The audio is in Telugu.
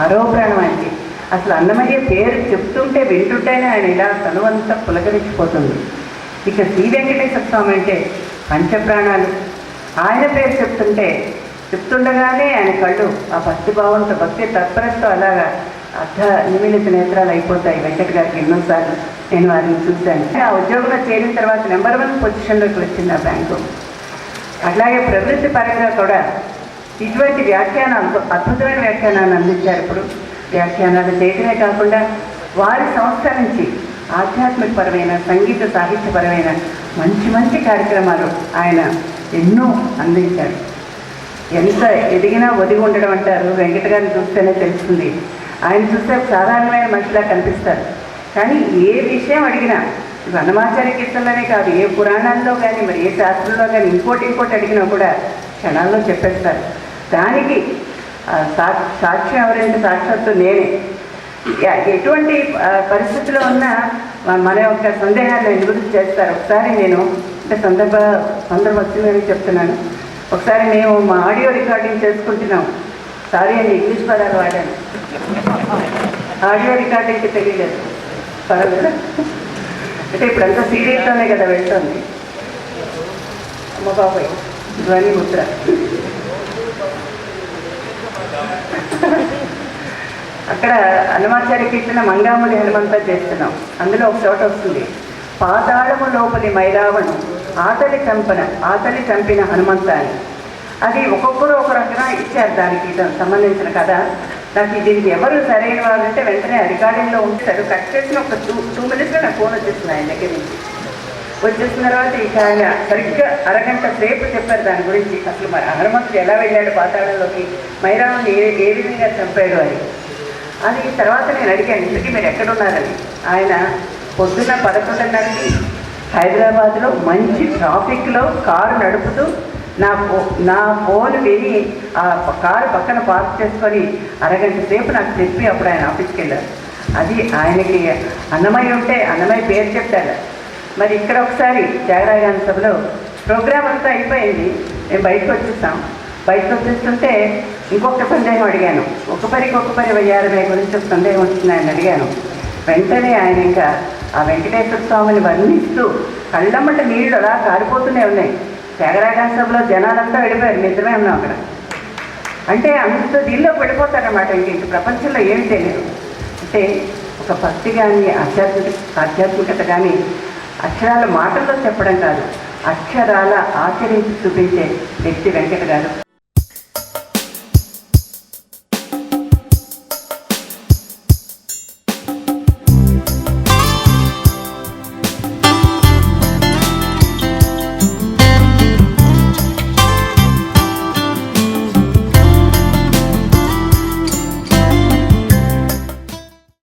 మరో ప్రాణం అసలు అన్నమయ్య పేరు చెప్తుంటే వింటుంటేనే ఆయన ఇలా తనువంతా పులకరించిపోతుంది. ఇక శ్రీ వెంకటేశ్వర స్వామి అంటే పంచప్రాణాలు. ఆయన పేరు చెప్తుంటే చెప్తుండగానే ఆయన కళ్ళు ఆ భక్తి భావంతో భక్తి తత్పరతో అలాగా అర్ధ నిమిలిత నేత్రాలు అయిపోతాయి. వెంకట గారికి ఎన్నోసార్లు నేను వారిని చూశాను. ఆ ఉద్యోగంలో చేరిన తర్వాత నెంబర్ వన్ పొజిషన్లోకి వచ్చింది ఆ బ్యాంకు. అట్లాగే ప్రవృత్తి పరంగా కూడా ఇటువంటి వ్యాఖ్యానాలు అద్భుతమైన వ్యాఖ్యానాన్ని అందించారు ఇప్పుడు. వ్యాఖ్యానాలు చేయటమే కాకుండా వారి సంస్థ నుంచి ఆధ్యాత్మికపరమైన సంగీత సాహిత్యపరమైన మంచి మంచి కార్యక్రమాలు ఆయన ఎన్నో అందించారు. ఎంత ఎదిగినా ఒదిగి ఉండడం అంటారు. వెంకట గారిని చూస్తేనే తెలుస్తుంది. ఆయన చూస్తే సాధారణమైన మనిషిలా కనిపిస్తారు. కానీ ఏ విషయం అడిగినా వనమాచార్య కీర్తనలోనే కాదు ఏ పురాణాల్లో కానీ మరి ఏ శాస్త్రంలో కానీ ఇంకోటి ఇంకోటి అడిగినా కూడా క్షణాల్లో చెప్పేస్తారు. దానికి సా సాక్ష్యం ఎవరంటే సాక్షాత్తు నేనే. ఎటువంటి పరిస్థితిలో ఉన్నా మన యొక్క సందేహాన్ని నివృత్తి చేస్తారు. ఒకసారి నేను అంటే సందర్భ సందర్భం వచ్చిందని చెప్తున్నాను. ఒకసారి మేము మా ఆడియో రికార్డింగ్ చేసుకుంటున్నాం. సారీ అని ఇంగ్లీష్ పదాలు వాడాను. ఆడియో రికార్డింగ్కి తెలియలేదు. పర్వాలేదు? అంటే ఇప్పుడంతా సీరియల్తోనే కదా వెళ్తుంది. అమ్మ బాబాయ్ ధ్వని ముద్ర. ఇక్కడ హనుమాచార్య కీర్తన మంగాముడి హనుమంతా చేస్తున్నాం. అందులో ఒక చోట వస్తుంది. పాతాళము లోపలి మైరావణు ఆతలి చంపన ఆతలి చంపిన హనుమంత అని. అది ఒక్కొక్కరు ఒక రకంగా ఇచ్చారు దానికి దానికి సంబంధించిన కథ. నాకు దీనికి ఎవరు సరైన వారంటే వెంటనే రికార్డింగ్లో ఉంటారు కట్ చేసిన ఒక టూ టూ మినిట్స్లో నాకు ఫోన్ వచ్చేస్తుంది ఆయన దగ్గర నుంచి. వచ్చేసిన తర్వాత ఇక ఆయన సరిగ్గా అరగంట సేపు చెప్పారు దాని గురించి. అసలు మరి హనుమంతుడు ఎలా వెళ్ళాడు పాతాళంలోకి? మైరాముని ఏ ఏ విధంగా చంపాడు అని. అది తర్వాత నేను అడిగాను ఇంతకీ మీరు ఎక్కడున్నారని? ఆయన పొద్దున్న పదకొండున్నరకి హైదరాబాద్లో మంచి ట్రాఫిక్లో కారు నడుపుతూ నా ఫో నా ఫోన్ విని ఆ కారు పక్కన పార్క్ చేసుకొని అరగంట సేపు నాకు చెప్పి అప్పుడు ఆయన ఆఫీస్కి వెళ్ళారు. అది ఆయనకి అన్నమయ్య ఉంటే అన్నమయ్య పేరు చెప్తాడు మరి ఇక్కడ ఒకసారి త్యాగరాయ సభలో ప్రోగ్రామ్ అంతా అయిపోయింది. మేము బయటకు వచ్చేస్తాం బయటకు వచ్చేస్తుంటే ఇంకొక సందేహం అడిగాను. ఒక పరికి ఒక పరి గురించి ఒక సందేహం వచ్చింది ఆయన అడిగాను. వెంటనే ఆయన ఇంకా ఆ వెంకటేశ్వర స్వామిని వర్ణిస్తూ కళ్ళమ్మట నీళ్ళు అలా కారిపోతూనే ఉన్నాయి. త్యాగరాయ సభలో జనాలంతా వెళ్ళిపోయారు. నిజమే ఉన్నాం అక్కడ. అంటే అంత దీనిలో పడిపోతారన్నమాట ఇంక ఇంక ప్రపంచంలో ఏమి తెలియదు. అంటే ఒక భక్తి కానీ ఆధ్యాత్మిక ఆధ్యాత్మికత కానీ అక్షరాల మాటల్లో చెప్పడం కాదు. అక్షరాల ఆచరించి చూపించే వ్యక్తి వెంకట గారు.